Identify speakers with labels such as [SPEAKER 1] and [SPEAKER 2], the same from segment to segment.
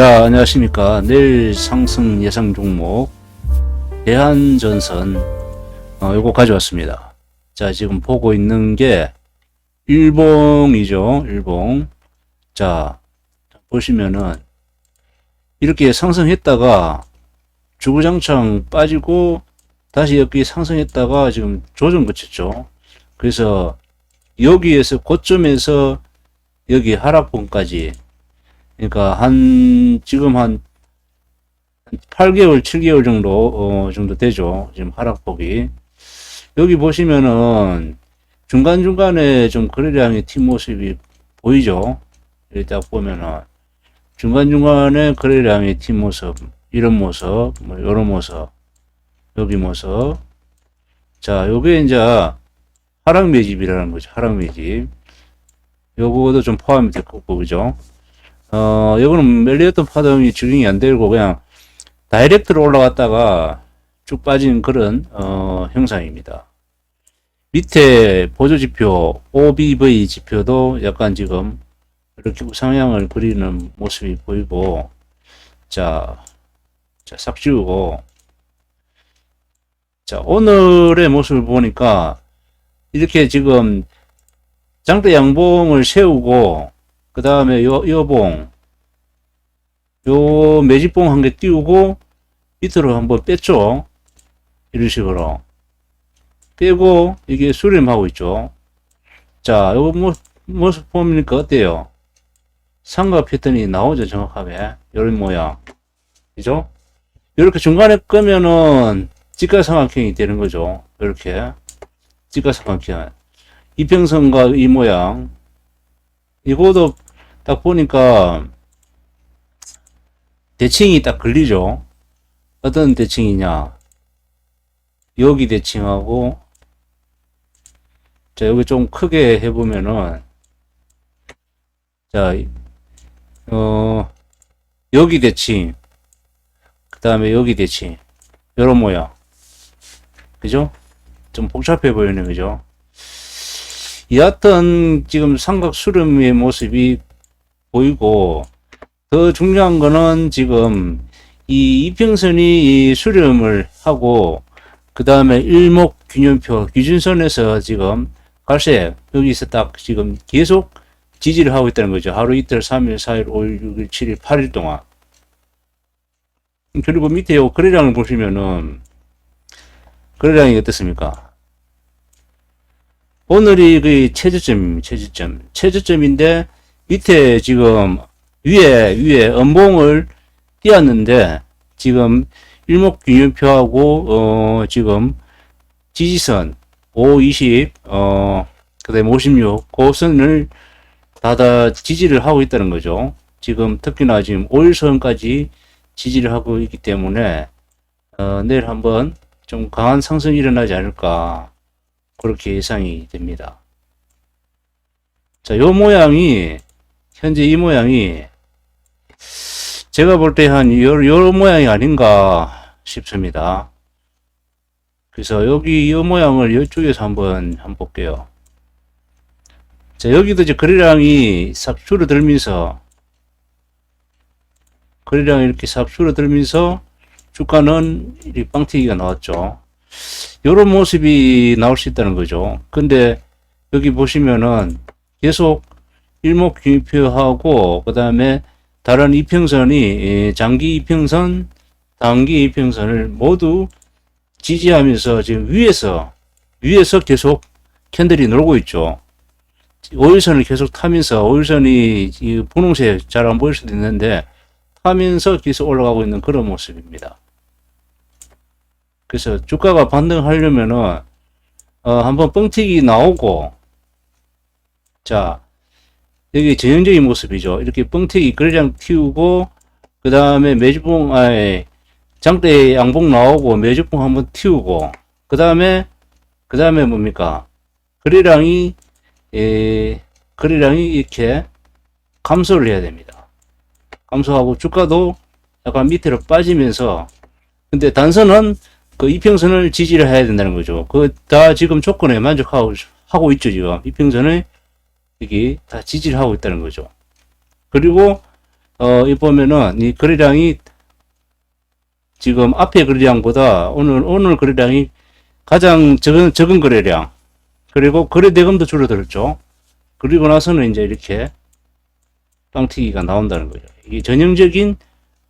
[SPEAKER 1] 자, 안녕하십니까. 내일 상승 예상 종목, 대한전선, 어, 요거 가져왔습니다. 자, 지금 보고 있는 게, 일봉이죠. 일봉. 자, 보시면은, 이렇게 상승했다가, 주구장창 빠지고, 다시 여기 상승했다가 지금 조정 거쳤죠. 그래서, 여기에서, 고점에서, 여기 하락봉까지, 그러니까 한 지금 한 8개월, 7개월 정도 어, 정도 되죠. 지금 하락폭이 여기 보시면은 중간 중간에 좀 거래량의 팀 모습이 보이죠. 여기 딱 보면은 중간 중간에 거래량의 팀 모습 이런 모습, 뭐 이런 모습, 여기 모습. 자, 요게 이제 하락 매집이라는 거죠. 하락 매집. 요거도 좀 포함이 될 거고, 그죠? 어, 이거는 멜리어튼 파동이 적용이 안 되고 그냥 다이렉트로 올라갔다가 쭉 빠진 그런 어, 형상입니다. 밑에 보조 지표 OBV 지표도 약간 지금 이렇게 우상향을 그리는 모습이 보이고 자, 자, 싹 지우고 자, 오늘의 모습을 보니까 이렇게 지금 장대 양봉을 세우고 그 다음에 요, 요 봉, 요 매집봉 한 개 띄우고 밑으로 한번 뺐죠. 이런 식으로. 빼고 이게 수렴하고 있죠. 자, 요 모, 모습 보니까 어때요? 삼각 패턴이 나오죠, 정확하게. 이런 모양. 그죠? 이렇게 중간에 끄면은 직각삼각형이 되는 거죠. 이렇게. 직각삼각형. 이평선과 이 모양. 이거도 딱 보니까 대칭이 딱 걸리죠. 어떤 대칭이냐. 여기 대칭하고 자 여기 좀 크게 해보면은 자 어, 여기 대칭 그 다음에 여기 대칭 요런 모양 그죠? 좀 복잡해 보이는 거죠? 여하튼 지금 삼각 수렴의 모습이 보이고 더 중요한 거는 지금 이 이평선이 이 수렴을 하고 그 다음에 일목 균형표 기준선에서 지금 갈색 여기서 딱 지금 계속 지지를 하고 있다는 거죠. 하루 이틀, 3일, 4일, 5일, 6일, 7일, 8일 동안. 그리고 밑에 요 거래량을 보시면은 거래량이 어떻습니까? 오늘이 그 최저점입니다. 최저점. 최저점인데 밑에 지금 위에 위에 음봉을 띄었는데 지금 일목균형표하고 어 지금 지지선 5, 20, 어 그다음에 56 고선을 다다 지지를 하고 있다는 거죠. 지금 특히나 지금 5일선까지 지지를 하고 있기 때문에 어 내일 한번 좀 강한 상승이 일어나지 않을까 그렇게 예상이 됩니다. 자, 요 모양이, 현재 이 모양이, 제가 볼 때 한, 요, 요 모양이 아닌가 싶습니다. 그래서 여기 이 모양을 이쪽에서 한번, 한번 볼게요. 자, 여기도 이제 거래량이 싹 줄어들면서, 거래량이 이렇게 싹 줄어들면서, 주가는 이 빵튀기가 나왔죠. 이런 모습이 나올 수 있다는 거죠. 근데 여기 보시면은 계속 일목균표하고 그 다음에 다른 이평선이 장기 이평선, 단기 이평선을 모두 지지하면서 지금 위에서 위에서 계속 캔들이 놀고 있죠. 5일선을 계속 타면서 5일선이 분홍색 잘 안 보일 수도 있는데 타면서 계속 올라가고 있는 그런 모습입니다. 그래서 주가가 반등하려면은 어, 한번 뻥튀기 나오고 자 여기 전형적인 모습이죠. 이렇게 뻥튀기 거래량 튀우고 그 다음에 매주봉 아에 장대 양봉 나오고 매주봉 한번 튀우고 그 다음에 그 다음에 뭡니까 거래량이 에, 거래량이 이렇게 감소를 해야 됩니다. 감소하고 주가도 약간 밑으로 빠지면서 근데 단선은 그 이평선을 지지를 해야 된다는 거죠. 그 다 지금 조건에 만족하고 하고 있죠 지금 이평선을 여기 다 지지를 하고 있다는 거죠. 그리고 어, 이 보면은 이 거래량이 지금 앞에 거래량보다 오늘, 오늘 거래량이 가장 적은, 적은 거래량. 그리고 거래 대금도 줄어들었죠. 그리고 나서는 이제 이렇게 빵튀기가 나온다는 거죠. 이게 전형적인,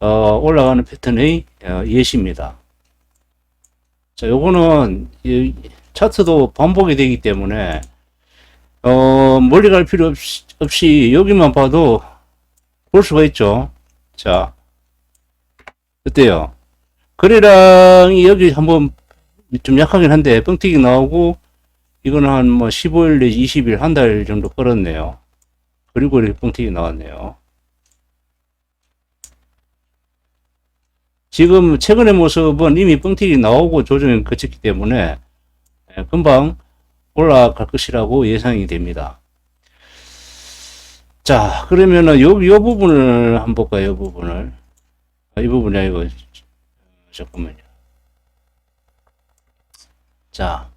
[SPEAKER 1] 어, 올라가는 패턴의 어, 예시입니다. 자, 요거는 이 차트도 반복이 되기 때문에 어, 멀리 갈 필요 없이, 없이 여기만 봐도 볼 수가 있죠. 자, 어때요? 거래량이 여기 한번 좀 약하긴 한데 뻥튀기 나오고 이거는 한 뭐 15일 내지 20일 한 달 정도 끌었네요. 그리고 이렇게 뻥튀기 나왔네요. 지금 최근의 모습은 이미 뻥튀기 나오고 조정이 거쳤기 때문에 예, 금방 올라갈 것이라고 예상이 됩니다. 자, 그러면은 요, 요 부분을 한번 볼까요? 요 부분을. 아, 이 부분이 아니고, 잠깐만요. 자,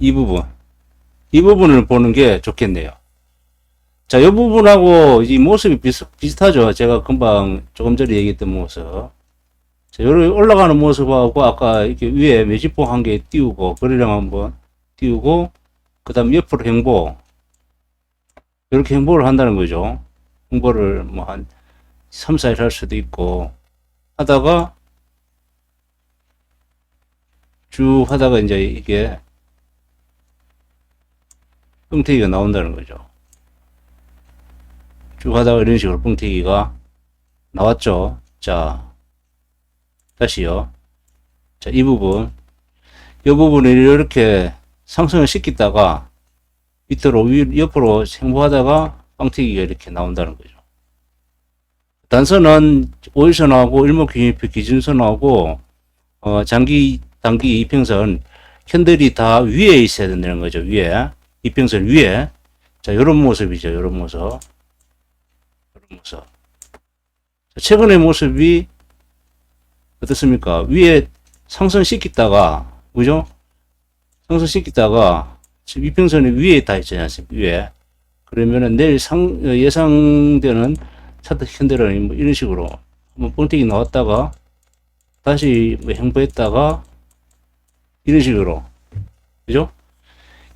[SPEAKER 1] 이 부분. 이 부분을 보는 게 좋겠네요. 자, 이 부분하고 이 모습이 비슷, 비슷하죠. 제가 금방 조금 전에 얘기했던 모습. 자, 요런 올라가는 모습하고 아까 이렇게 위에 매집봉 한 개 띄우고, 거리량 한번 띄우고, 그 다음 옆으로 행보. 이렇게 행보를 한다는 거죠. 행보를 뭐 한 3, 4일 할 수도 있고, 하다가, 쭉 하다가 이제 이게 뻥튀기가 나온다는 거죠. 쭉 하다가 이런 식으로 뻥튀기가 나왔죠. 자, 다시요. 자, 이 부분. 이 부분을 이렇게 상승을 시키다가 밑으로 위, 옆으로 행보하다가 빵튀기가 이렇게 나온다는 거죠. 단선은 5일선하고 일목균입표 기준선하고 어, 장기 단기 이평선 캔들이 다 위에 있어야 된다는 거죠. 위에 이평선 위에 자 이런 모습이죠. 이런 모습 이런 모습 자, 최근의 모습이 어떻습니까? 위에 상승시키다가 그죠? 상승시키다가 지금 이평선이 위에 다 있지 않습니까? 위에. 그러면은 내일 상, 어, 예상되는 차트 캔들은 뭐 이런 식으로 한번 뻥튀기 나왔다가 다시 뭐 행보했다가 이런 식으로. 그죠?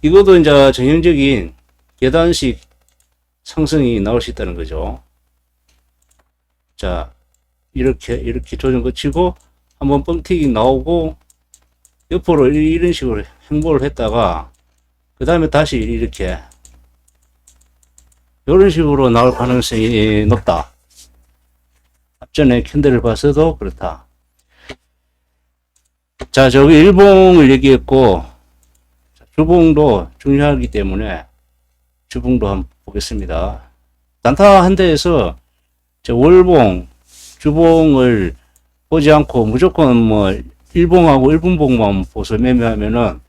[SPEAKER 1] 이것도 이제 전형적인 계단식 상승이 나올 수 있다는 거죠. 자, 이렇게, 이렇게 조정 거치고 한번 뻥튀기 나오고 옆으로 이- 이런 식으로 행보를 했다가 그 다음에 다시 이렇게 이런 식으로 나올 가능성이 높다. 앞전에 캔들을 봤어도 그렇다. 자, 저기 일봉을 얘기했고 자, 주봉도 중요하기 때문에 주봉도 한번 보겠습니다. 단타 한 대에서 저 월봉, 주봉을 보지 않고 무조건 뭐 일봉하고 일분봉만 보서 매매하면은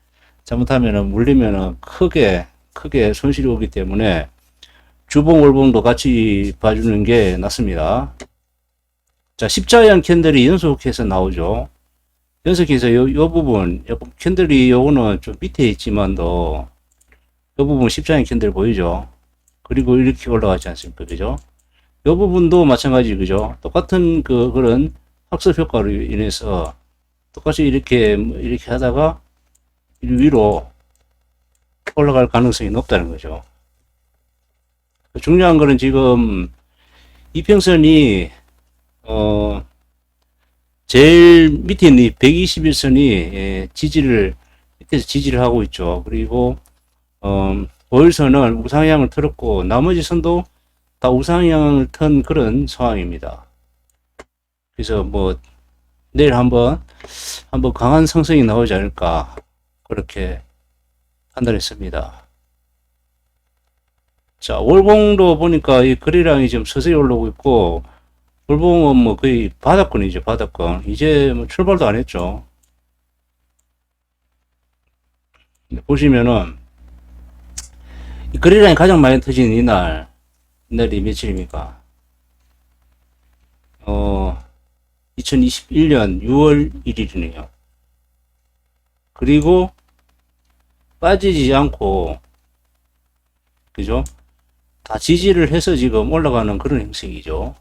[SPEAKER 1] 잘못하면은 물리면은 크게 크게 손실이 오기 때문에 주봉 월봉도 같이 봐주는 게 낫습니다. 자 십자형 캔들이 연속해서 나오죠. 연속해서 요, 요 부분 요 캔들이 요거는 좀 밑에 있지만도 요 부분 십자형 캔들 보이죠? 그리고 이렇게 올라가지 않습니까? 그죠? 요 부분도 마찬가지 그죠? 똑같은 그 그런 학습 효과로 인해서 똑같이 이렇게 뭐 이렇게 하다가 위로 올라갈 가능성이 높다는 거죠. 중요한 거는 지금 이평선이 어 제일 밑에 있는 121선이 예, 지지를 밑에서 지지를 하고 있죠. 그리고 어 오일선은 우상향을 틀었고 나머지 선도 다 우상향을 턴 그런 상황입니다. 그래서 뭐 내일 한번 한번 강한 상승이 나오지 않을까 그렇게 판단했습니다. 자, 월봉도 보니까 이 거래량이 지금 서서히 올라오고 있고, 월봉은 뭐 거의 바닥권이죠, 바닥권. 이제 뭐 출발도 안 했죠. 보시면은, 이 거래량이 가장 많이 터진 이날, 이날이 며칠입니까? 어, 2021년 6월 1일이네요. 그리고 빠지지 않고, 그죠? 다 지지를 해서 지금 올라가는 그런 형식이죠.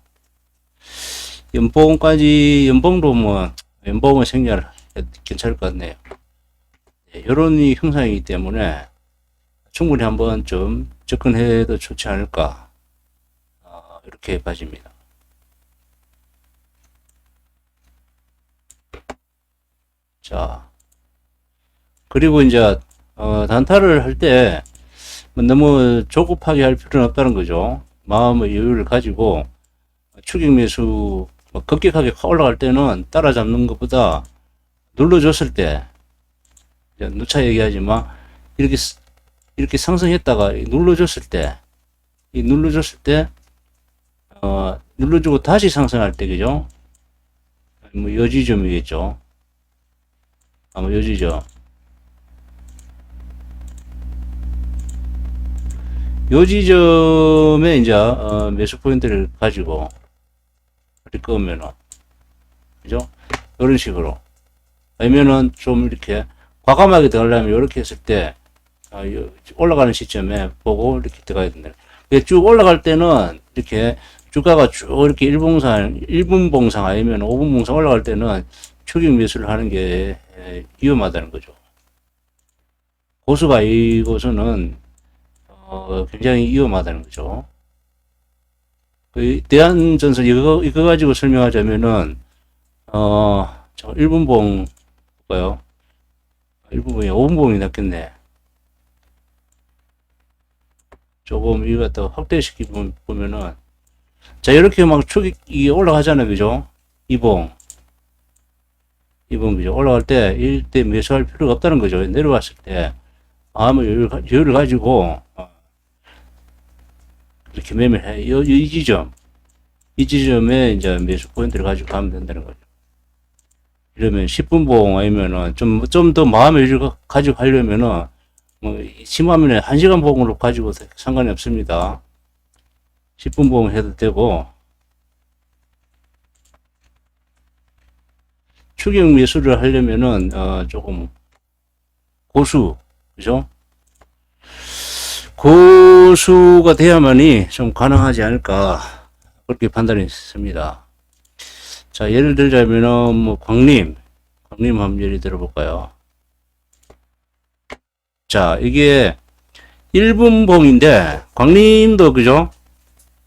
[SPEAKER 1] 연봉까지, 연봉도 뭐, 연봉은 생략 괜찮을 것 같네요. 이런 형상이기 때문에 충분히 한번 좀 접근해도 좋지 않을까. 어, 이렇게 봐집니다. 자, 그리고 이제, 어, 단타를 할 때, 뭐 너무 조급하게 할 필요는 없다는 거죠. 마음의 여유를 가지고, 추격 매수, 뭐 급격하게 확 올라갈 때는 따라잡는 것보다 눌러줬을 때, 누차 얘기하지만, 이렇게, 스- 이렇게 상승했다가 눌러줬을 때, 이 눌러줬을 때, 어, 눌러주고 다시 상승할 때, 그죠? 뭐, 여지점이겠죠. 아마 요지죠. 요 지점에 이제 어, 매수 포인트를 가지고 이렇게 끄면은 그죠? 이런 식으로 아니면은 좀 이렇게 과감하게 들어가려면 이렇게 했을 때 어, 요- 올라가는 시점에 보고 이렇게 들어가야 된다. 쭉 올라갈 때는 이렇게 주가가 쭉 이렇게 1분봉상, 1분 봉상 아니면 5분 봉상 올라갈 때는 추격 매수를 하는 게 에, 위험하다는 거죠. 고수가 이곳은 어, 굉장히 위험하다는 거죠. 그 대한전선 이거 이거 가지고 설명하자면은 어, 저 1분봉 볼까요? 1분봉이 5분봉이 낫겠네. 조금 이거 갖다 확대시키 보면은 자 이렇게 막 축이 올라가잖아요, 그죠? 이봉 이번 그죠 올라갈 때 이때 매수할 필요가 없다는 거죠. 내려왔을 때 아무 여유를, 가지고 어, 이렇게 매매해 이, 이 지점 이 지점에 이제 매수 포인트를 가지고 가면 된다는 거죠. 이러면 10분봉 아니면은 좀 좀더 가- 가지고 하려면은 뭐 심하면 1시간 봉으로 가지고 상관이 없습니다. 10분 봉 해도 되고 추경 매수를 하려면은 어 조금 고수 그죠? 고수가 돼야만이 좀 가능하지 않을까 그렇게 판단했습니다. 자 예를 들자면은 뭐 광림 광림 예를 들어볼까요? 자 이게 1분 봉인데 광림도 그죠?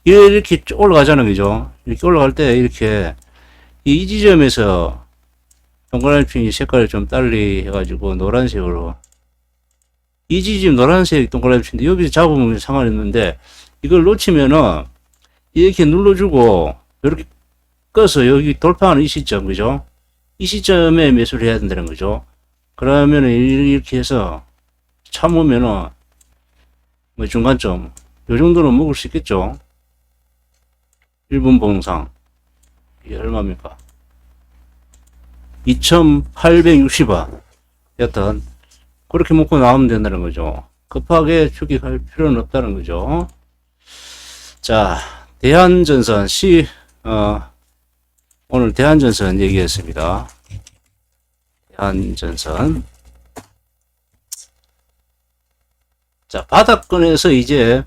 [SPEAKER 1] 이렇게 쭉 올라가잖아요 그죠? 이렇게 올라갈 때 이렇게 이 지점에서 동그라미 색깔을 좀 달리 해가지고 노란색으로 이 지점 노란색 동그라미 인데 여기서 잡으면 상관없는데 이걸 놓치면은 이렇게 눌러주고 이렇게 꺼서 여기 돌파하는 이 시점 그죠? 이 시점에 매수를 해야 된다는 거죠. 그러면은 이렇게 해서 참으면은 뭐 중간점 요 정도는 먹을 수 있겠죠. 1분 봉상 이게 얼마입니까? 2,860원. 여튼, 그렇게 먹고 나오면 된다는 거죠. 급하게 추격할 필요는 없다는 거죠. 자, 대한전선 시, 어, 오늘 대한전선 얘기했습니다. 대한전선. 자, 바닥권에서 이제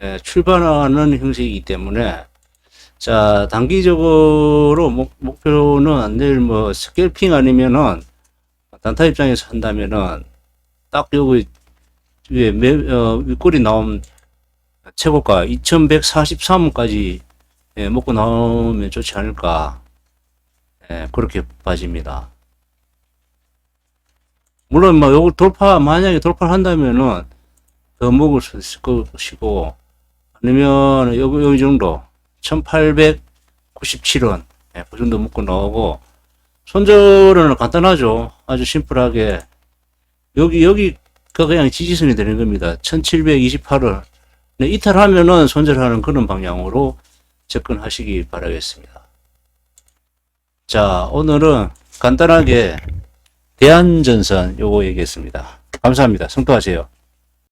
[SPEAKER 1] 에, 출발하는 형식이기 때문에 자, 단기적으로 목, 목표는 내일 뭐 스캘핑 아니면은 단타 입장에서 한다면은 딱 여기 위에 매, 어, 윗골이 나온 최고가 2143원까지 예, 먹고 나오면 좋지 않을까. 예, 그렇게 봐집니다. 물론 뭐 요거 돌파, 만약에 돌파를 한다면은 더 먹을 수 있을 것이고 아니면 여기 정도 1897원. 예, 그 정도 먹고 나오고, 손절은 간단하죠. 아주 심플하게. 여기, 여기가 그냥 지지선이 되는 겁니다. 1728원. 네, 이탈하면은 손절하는 그런 방향으로 접근하시기 바라겠습니다. 자, 오늘은 간단하게 대한전선 요거 얘기했습니다. 감사합니다. 성토하세요.